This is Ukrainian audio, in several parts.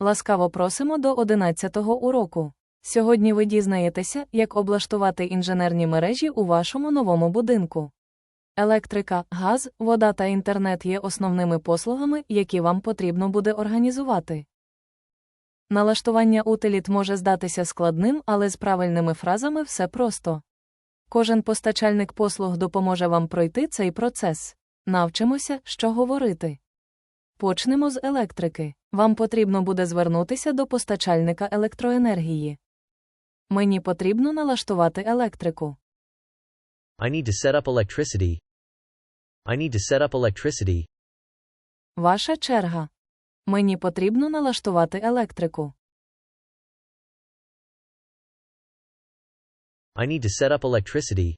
Ласкаво просимо до 11-го уроку. Сьогодні ви дізнаєтеся, як облаштувати інженерні мережі у вашому новому будинку. Електрика, газ, вода та інтернет є основними послугами, які вам потрібно буде організувати. Налаштування утиліт може здатися складним, але з правильними фразами все просто. Кожен постачальник послуг допоможе вам пройти цей процес. Навчимося, що говорити. Почнемо з електрики. Вам потрібно буде звернутися до постачальника електроенергії. Мені потрібно налаштувати електрику. I need to set up electricity. I need to set up electricity. Ваша черга. Мені потрібно налаштувати електрику. I need to set up electricity.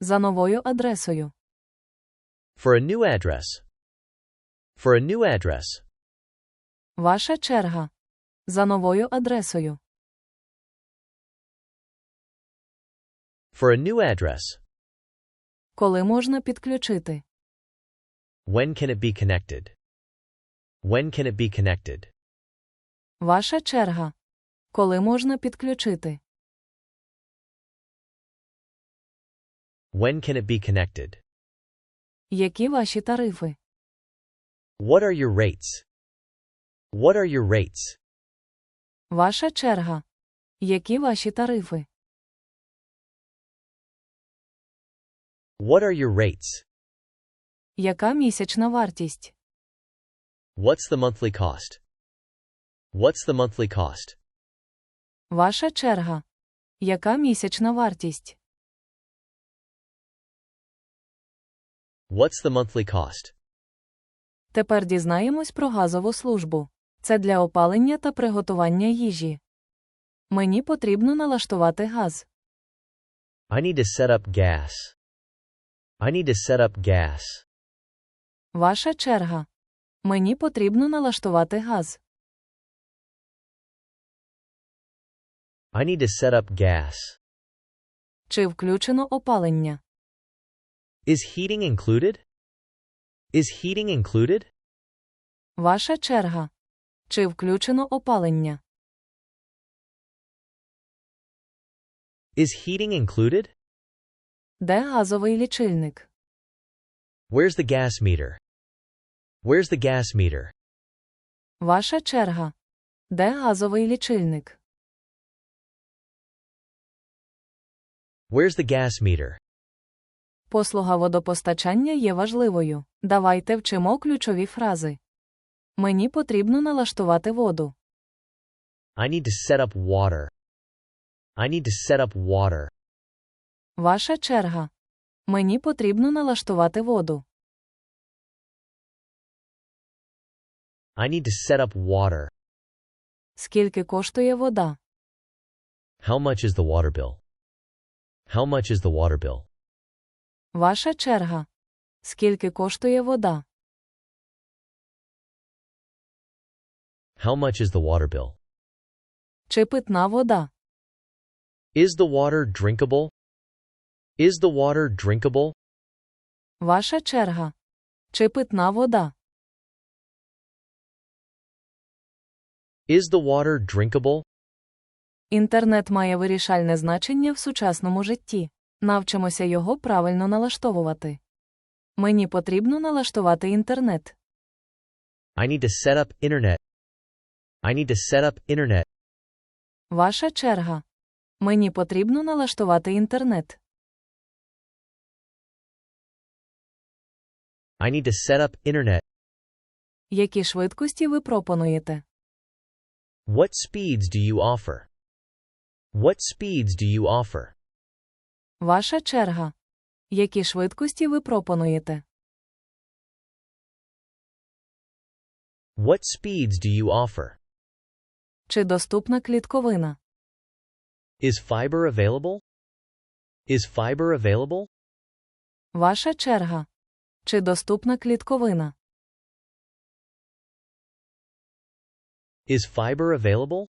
За новою адресою. For a new address. For a new address. Ваша черга. За новою адресою. For a new address. Коли можна підключити. When can it be connected? When can it be connected? Ваша черга. Коли можна підключити. When can it be connected? Які ваші тарифи? What are your rates? What are your rates? Ваша черга. Які ваші тарифи? What are your rates? Яка місячна вартість? What's the monthly cost? What's the monthly cost? Ваша черга. Яка місячна вартість? What's the monthly cost? Тепер дізнаємось про газову службу. Це для опалення та приготування їжі. Мені потрібно налаштувати газ. I need to set up gas. I need to set up gas. Ваша черга. Мені потрібно налаштувати газ. I need to set up gas. Чи включено опалення? Is heating included? Is heating included? Ваша черга. Чи включено опалення? Is heating included? Де газовий лічильник? Where's the gas meter? Where's the gas meter? Ваша черга. Де газовий лічильник? Where's the gas meter? Послуга водопостачання є важливою. Давайте вчимо ключові фрази. Мені потрібно налаштувати воду. I need to set up water. I need to set up water. Ваша черга. Мені потрібно налаштувати воду. I need to set up water. Скільки коштує вода? How much is the water bill? How much is the water bill? Ваша черга. Скільки коштує вода? How much is the water bill? Чи питна вода? Is the water drinkable? Is the water drinkable? Ваша черга. Чи питна вода? Is the water drinkable? Інтернет має вирішальне значення в сучасному житті. Навчимося його правильно налаштовувати. Мені потрібно налаштувати інтернет. I need to set up internet. I need to set up internet. Ваша черга. Мені потрібно налаштувати інтернет. I need to set up internet. Які швидкості ви пропонуєте? What speeds do you offer? What speeds do you offer? Ваша черга. Які швидкості ви пропонуєте? What speeds do you offer? Чи доступна клітковина? Is fiber available? Is fiber available? Ваша черга. Чи доступна клітковина? Is fiber available?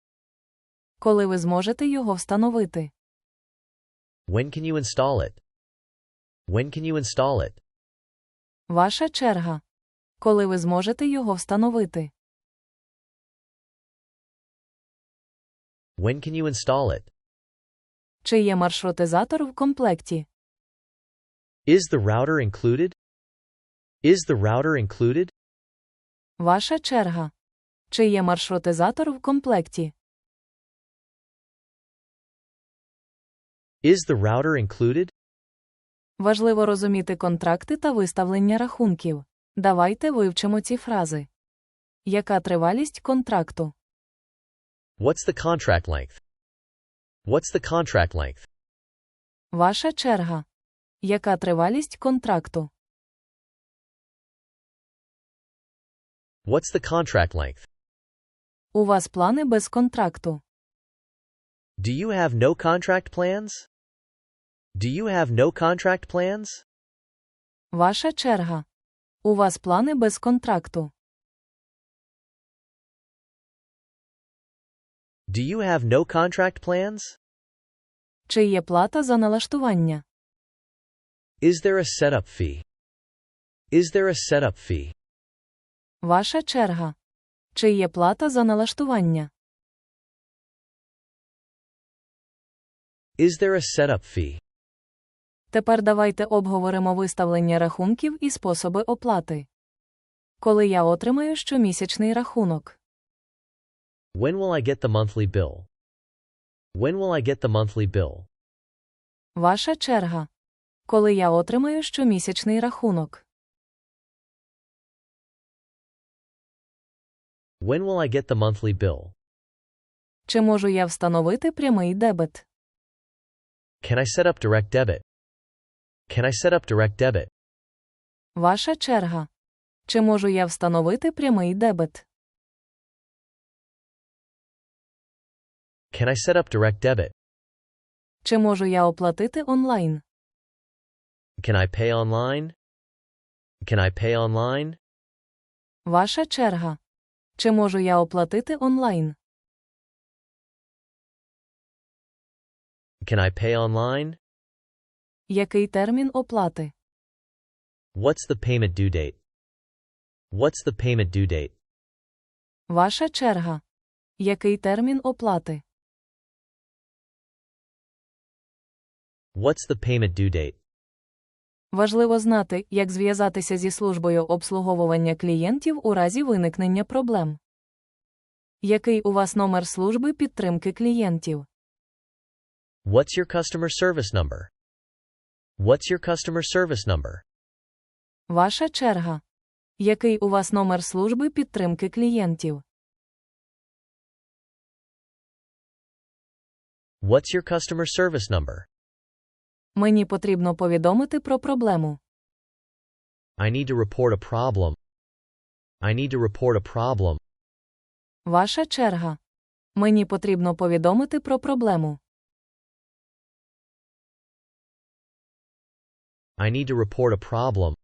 Коли ви зможете його встановити? When can you install it? When can you install it? Ваша черга. Коли ви зможете його встановити? When can you install it? Чи є маршрутизатор в комплекті? Is the router included? Is the router included? Ваша черга. Чи є маршрутизатор в комплекті? Is the router included? Важливо розуміти контракти та виставлення рахунків. Давайте вивчимо ці фрази. Яка тривалість контракту? What's the contract length? What's the contract length? Ваша черга. Яка тривалість контракту? What's the contract length? У вас плани без контракту. Do you have no contract plans? Do you have no contract plans? Ваша черга. У вас плани без контракту. Do you have no contract plans? Чи є плата за налаштування? Is there a setup fee? Is there a setup fee? Ваша черга. Чи є плата за налаштування? Is there a setup fee? Тепер давайте обговоримо виставлення рахунків і способи оплати. Коли я отримаю щомісячний рахунок? When will I get the monthly bill? When will I get the monthly bill? Ваша черга. Коли я отримаю щомісячний рахунок? When will I get the monthly bill? Чи можу я встановити прямий дебет? Can I set up direct debit? Can I set up direct debit? Ваша черга. Чи можу я встановити прямий дебет? Can I set up direct debit? Чи можу я оплатити онлайн? Can I pay online? Can I pay online? Ваша черга. Чи можу я оплатити онлайн? Can I pay online? Який термін оплати? What's the payment due date? What's the payment due date? Ваша черга. Який термін оплати? What's the payment due date? Важливо знати, як зв'язатися зі службою обслуговування клієнтів у разі виникнення проблем. Який у вас номер служби підтримки клієнтів? What's your customer service number? What's your customer service number? Ваша черга. Який у вас номер служби підтримки клієнтів? What's your customer service number? Мені потрібно повідомити про проблему. I need to report a problem. I need to report a problem. Ваша черга. Мені потрібно повідомити про проблему. I need to report a problem.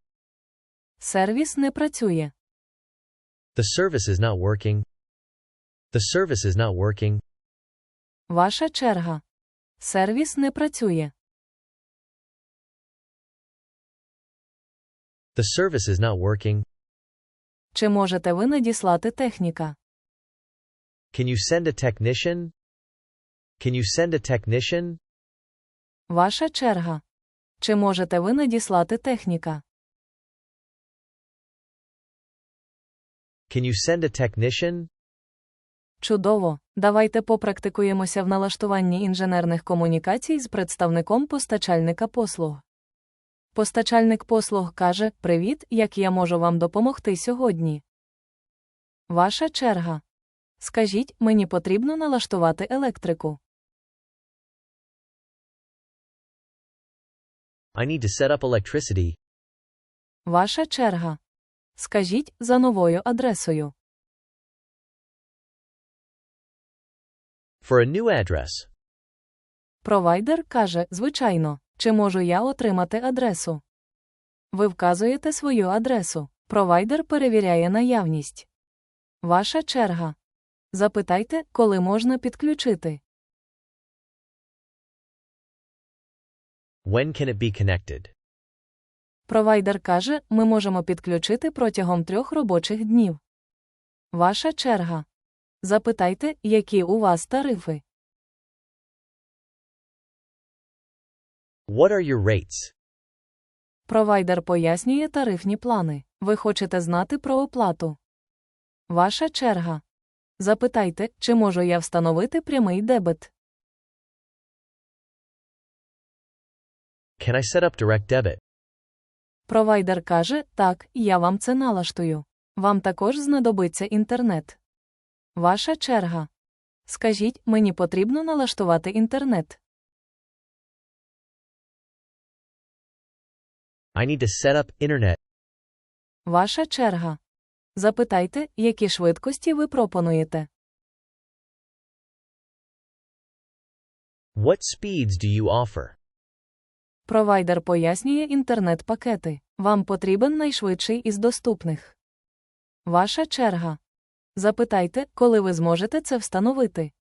Сервіс не працює. The service is not working. The service is not working. Ваша черга. Сервіс не працює. The service is not working. Чи можете ви надіслати техніка? Can you send a technician? Can you send a technician? Ваша черга. Чи можете ви надіслати техніка? Can you send a technician? Чудово! Давайте попрактикуємося в налаштуванні інженерних комунікацій з представником постачальника послуг. Постачальник послуг каже: Привіт, як я можу вам допомогти сьогодні? Ваша черга. Скажіть, мені потрібно налаштувати електрику. I need to set up electricity. Ваша черга. Скажіть за новою адресою. For a new address. Провайдер каже, звичайно, чи можу я отримати адресу? Ви вказуєте свою адресу. Провайдер перевіряє наявність. Ваша черга. Запитайте, коли можна підключити. When can it be connected? Провайдер каже, ми можемо підключити протягом трьох робочих днів. Ваша черга. Запитайте, які у вас тарифи. What are your rates? Провайдер пояснює тарифні плани. Ви хочете знати про оплату. Ваша черга. Запитайте, чи можу я встановити прямий дебет. Can I set up direct debit? Провайдер каже, так, я вам це налаштую. Вам також знадобиться інтернет. Ваша черга. Скажіть, мені потрібно налаштувати інтернет. I need to set up internet. Ваша черга. Запитайте, які швидкості ви пропонуєте. What speeds do you offer? Провайдер пояснює інтернет-пакети. Вам потрібен найшвидший із доступних. Ваша черга. Запитайте, коли ви зможете це встановити.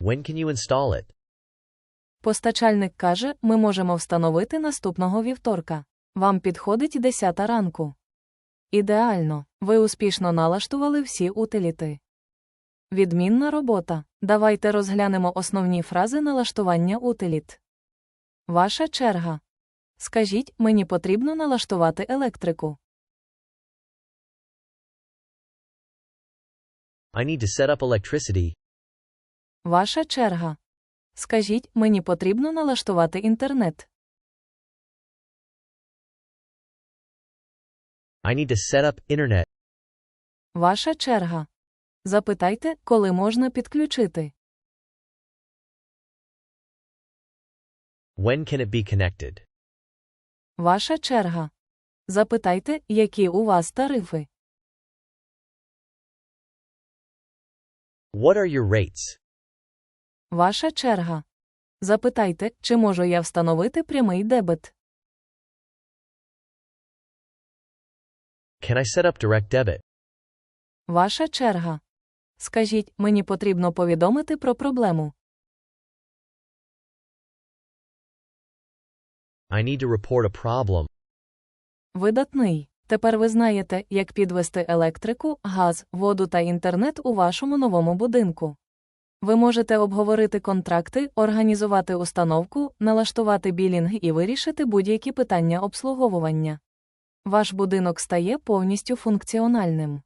When can you install it? Постачальник каже, ми можемо встановити наступного вівторка. Вам підходить 10 ранку. Ідеально. Ви успішно налаштували всі утиліти. Відмінна робота. Давайте розглянемо основні фрази налаштування утиліт. Ваша черга. Скажіть, мені потрібно налаштувати електрику. I need to set up electricity. Ваша черга. Скажіть, мені потрібно налаштувати інтернет. I need to set up internet. Ваша черга. Запитайте, коли можна підключити. When can it be connected? Ваша черга. Запитайте, які у вас тарифи. What are your rates? Ваша черга. Запитайте, чи можу я встановити прямий дебет. Can I set up direct debit? Ваша черга. Скажіть, мені потрібно повідомити про проблему. I need to report a problem. Видатний. Тепер ви знаєте, як підвести електрику, газ, воду та інтернет у вашому новому будинку. Ви можете обговорити контракти, організувати установку, налаштувати білінг і вирішити будь-які питання обслуговування. Ваш будинок стає повністю функціональним.